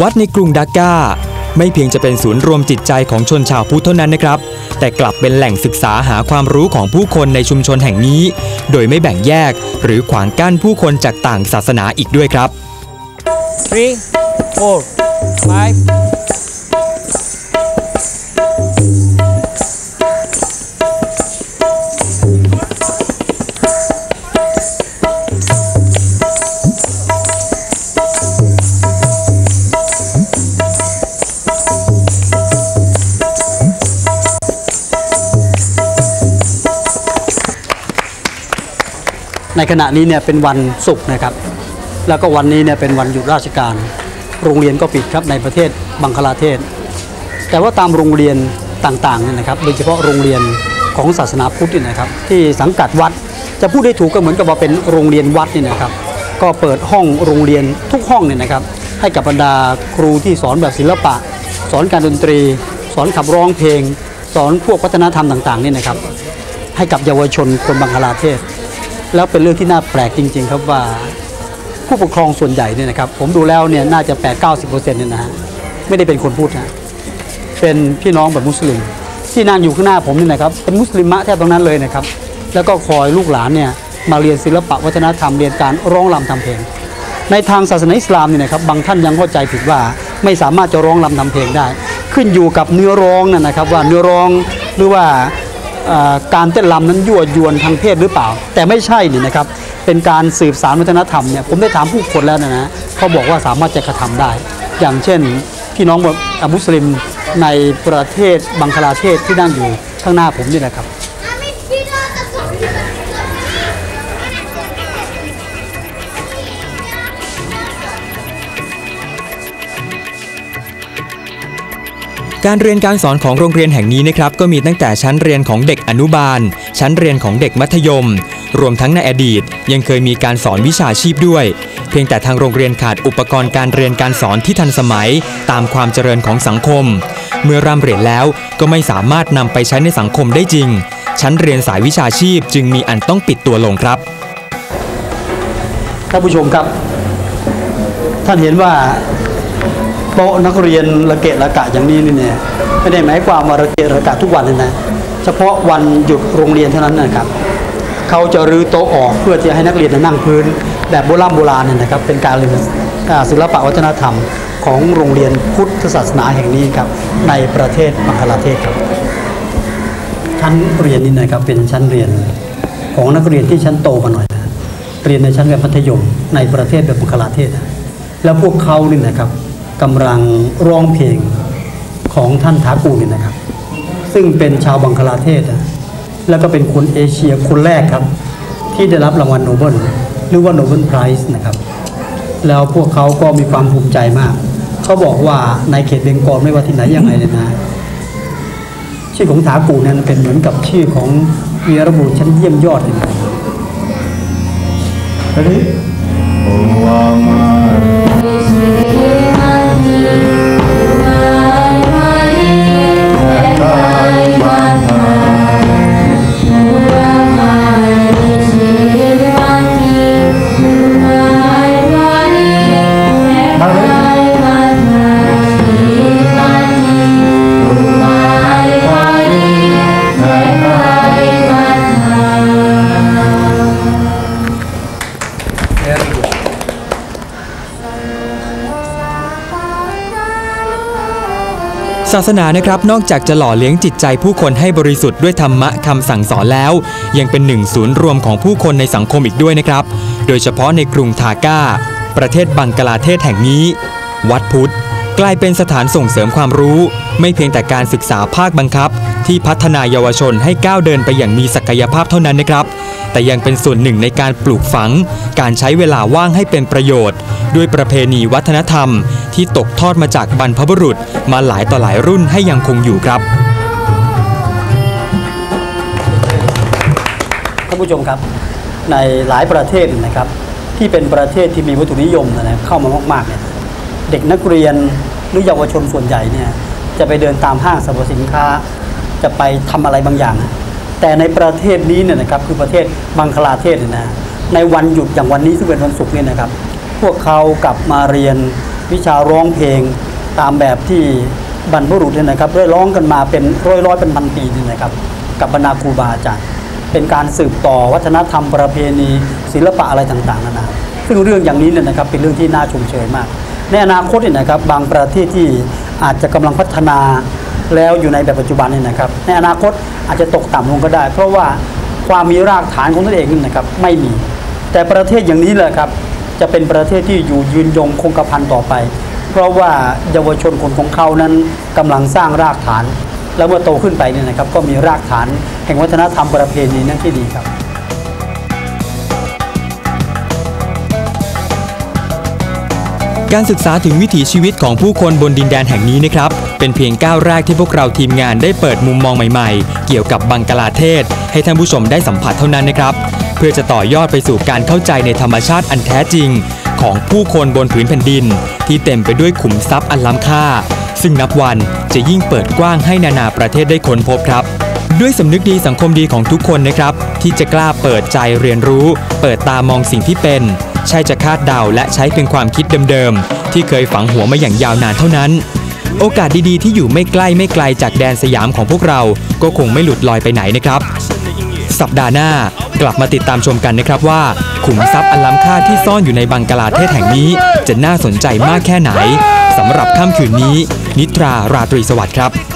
วัดในกรุงดาก้า ไม่เพียงจะเป็นศูนย์รวมจิตใจของชนชาวพุทธเท่านั้นนะครับ แต่กลับเป็นแหล่งศึกษาหาความรู้ของผู้คนในชุมชนแห่งนี้ โดยไม่แบ่งแยกหรือขวางกั้นผู้คนจากต่างศาสนาอีกด้วยครับ three four five ในขณะนี้เนี่ยเป็นวันศุกร์นะครับ แล้วก็วันนี้เนี่ยเป็นวันหยุดราชการ โรงเรียนก็ปิดครับในประเทศบังคลาเทศ แต่ว่าตามโรงเรียนต่างๆเนี่ยนะครับ โดยเฉพาะโรงเรียนของศาสนาพุทธเนี่ยนะครับ ที่สังกัดวัดจะพูดได้ถูกก็เหมือนกับว่าเป็นโรงเรียนวัดนี่นะครับ ก็เปิดห้องโรงเรียนทุกห้องเนี่ยนะครับ ให้กับบรรดาครูที่สอนแบบศิลปะ สอนการดนตรี สอนขับร้องเพลง สอนพวกวัฒนธรรมต่างๆนี่นะครับ ให้กับเยาวชนคนบังคลาเทศ แล้วเป็นเรื่องที่น่าแปลกจริง ๆ ครับว่าผู้ปกครองส่วนใหญ่เนี่ยนะครับ ผมดูแล้วเนี่ยน่าจะ8 9 0เปอร์เซ็นต์เนี่ยนะฮะไม่ได้เป็นคนพูดนะเป็นพี่น้องแบบมุสลิม ที่นั่งอยู่ข้างหน้าผมนี่นะครับเป็นมุสลิมะแทบตรงนั้นเลยนะครับ แล้วก็คอยลูกหลานเนี่ยมาเรียนศิลปะวัฒนธรรมเรียนการร้องรำทำเพลง ในทางศาสนาอิสลามเนี่ยนะครับบางท่านยังเข้าใจผิดว่าไม่สามารถจะร้องรำทำเพลงได้ ขึ้นอยู่กับเนื้อร้องนะนะครับ ว่าเนื้อร้องหรือว่า การเต้นรำนั้นยั่วยวนทางเพศหรือเปล่า แต่ไม่ใช่นี่นะครับเป็นการสืบสารวัฒนธรรมเนี่ยผมได้ถามผู้คนแล้วนะนะเขาบอกว่าสามารถจะกระทำได้ อย่างเช่นพี่น้องมุสลิมในประเทศบังคลาเทศที่นั่งอยู่ข้างหน้าผมนี่นะครับ การเรียนการสอนของโรงเรียนแห่งนี้นะครับก็มีตั้งแต่ชั้นเรียนของเด็กอนุบาล ชั้นเรียนของเด็กมัธยม รวมทั้งในอดีต ยังเคยมีการสอนวิชาชีพด้วย เพียงแต่ทางโรงเรียนขาดอุปกรณ์การเรียนการสอนที่ทันสมัย ตามความเจริญของสังคม เมื่อร่ำเรียนแล้วก็ไม่สามารถนำไปใช้ในสังคมได้จริง ชั้นเรียนสายวิชาชีพจึงมีอันต้องปิดตัวลงครับท่านผู้ชมครับ ท่านเห็นว่า โต๊ะนักเรียนระเกะระกะอย่างนี้นี่เนี่ยไม่ได้หมายความว่าระเกะระกะทุกวันเลยนะเฉพาะวันหยุดโรงเรียนเท่านั้นนะครับเขาจะรื้อโต๊ะออกเพื่อที่ให้นักเรียนนั่งพื้นแบบโบราณโบราณเนี่ยนะครับ เป็นการเรียนศิลปะวัฒนธรรมของโรงเรียนพุทธศาสนาแห่งนี้ครับในประเทศบังคลาเทศครับชั้นเรียนนี่นะครับเป็นชั้นเรียนของนักเรียนที่ชั้นโตมาหน่อยนะเรียนในชั้นเรียนมัธยมในประเทศแบบบังคลาเทศ แล้วพวกเขานี่นะครับ กำลังร้องเพลงของท่านทากูนี่นะครับ ซึ่งเป็นชาวบังคลาเทศนะแล้วก็เป็นคนเอเชียคนแรกครับ ที่ได้รับรางวัลโนเบิลหรือว่าโนเบิลไพรส์นะครับ แล้วพวกเขาก็มีความภูมิใจมาก เขาบอกว่าในเขตเบงกอลไม่ว่าที่ไหนยังไงเลยนะ ชื่อของถากูนั้นเป็นเหมือนกับชื่อของวีรบุรุษชั้นเยี่ยมยอดเลยนะ ศาสนานะครับนอกจากจะหล่อเลี้ยงจิตใจผู้คนให้บริสุทธิ์ด้วยธรรมะคำสั่งสอนแล้ว ยังเป็นหนึ่งศูนย์รวมของผู้คนในสังคมอีกด้วยนะครับ โดยเฉพาะในกรุงทาก้า ประเทศบังกลาเทศแห่งนี้ วัดพุทธ กลายเป็นสถานส่งเสริมความรู้ ไม่เพียงแต่การศึกษาภาคบังคับ ที่พัฒนาเยาวชนให้ก้าวเดินไปอย่างมีศักยภาพเท่านั้นนะครับ แต่ยังเป็นส่วนหนึ่งในการปลูกฝัง การใช้เวลาว่างให้เป็นประโยชน์ ด้วยประเพณีวัฒนธรรม ที่ตกทอดมาจากบรรพบุรุษ มาหลายต่อหลายรุ่นให้ยังคงอยู่ครับท่านผู้ชมครับ ในหลายประเทศนะครับ ที่เป็นประเทศที่มีวัตถุนิยมนะเข้ามามากๆเนี่ย เด็กนักเรียนหรือเยาวชนส่วนใหญ่เนี่ยจะไปเดินตามห้างสรรพสินค้า จะไปทำอะไรบางอย่าง แต่ในประเทศนี้เนี่ยนะครับคือประเทศบังคลาเทศเนี่ยนะในวันหยุดอย่างวันนี้ซึ่งเป็นวันศุกร์เนี่ยนะครับ พวกเขากลับมาเรียนวิชาร้องเพลงตามแบบที่บรรพบุรุษเนี่ยนะครับได้ร้องกันมาเป็นร้อยร้อยๆเป็นพันปีนี่นะครับ กับบรรดาครูบาอาจารย์เป็นการสืบต่อวัฒนธรรมประเพณีศิลปะอะไรต่างๆนานาซึ่งเรื่องอย่างนี้เนี่ยนะครับเป็นเรื่องที่น่าชมเชยมาก ในอนาคตเนี่ยนะครับบางประเทศที่อาจจะกำลังพัฒนาแล้วอยู่ในแบบปัจจุบันเนี่ยนะครับ ในอนาคตอาจจะตกต่ำลงก็ได้ เพราะว่าความมีรากฐานของตนเองนี่นะครับไม่มี แต่ประเทศอย่างนี้แหละครับจะเป็นประเทศที่อยู่ยืนยงคงกระพันต่อไป เพราะว่าเยาวชนคนของเขานั้นกำลังสร้างรากฐาน แล้วเมื่อโตขึ้นไปเนี่ยนะครับก็มีรากฐานแห่งวัฒนธรรมประเพณีนั่นที่ดีครับ การศึกษาถึงวิถีชีวิตของผู้คนบนดินแดนแห่งนี้นะครับ เป็นเพียงก้าวแรกที่พวกเราทีมงานได้เปิดมุมมองใหม่ๆ เกี่ยวกับบังกลาเทศ ให้ท่านผู้ชมได้สัมผัสเท่านั้นนะครับ เพื่อจะต่อยอดไปสู่การเข้าใจในธรรมชาติอันแท้จริง ของผู้คนบนผืนแผ่นดิน ที่เต็มไปด้วยขุมทรัพย์อันล้ำค่า ซึ่งนับวันจะยิ่งเปิดกว้างให้นานาประเทศได้ค้นพบครับด้วยสำนึกดีสังคมดีของทุกคนนะครับ ที่จะกล้าเปิดใจเรียนรู้ เปิดตามองสิ่งที่เป็น ใช่จะคาดเดาและใช้เป็นความคิดเดิมๆ ที่เคยฝังหัวมาอย่างยาวนานเท่านั้น โอกาสดีๆ ที่อยู่ไม่ใกล้ไม่ไกลจากแดนสยามของพวกเรา ก็คงไม่หลุดลอยไปไหนนะครับ สัปดาห์หน้ากลับมาติดตามชมกันนะครับว่า ขุมทรัพย์อันล้ำค่าที่ซ่อนอยู่ในบังกลาเทศแห่งนี้ จะน่าสนใจมากแค่ไหนสำหรับค่ำคืนนี้ นิทราราตรีสวัสดิ์ครับ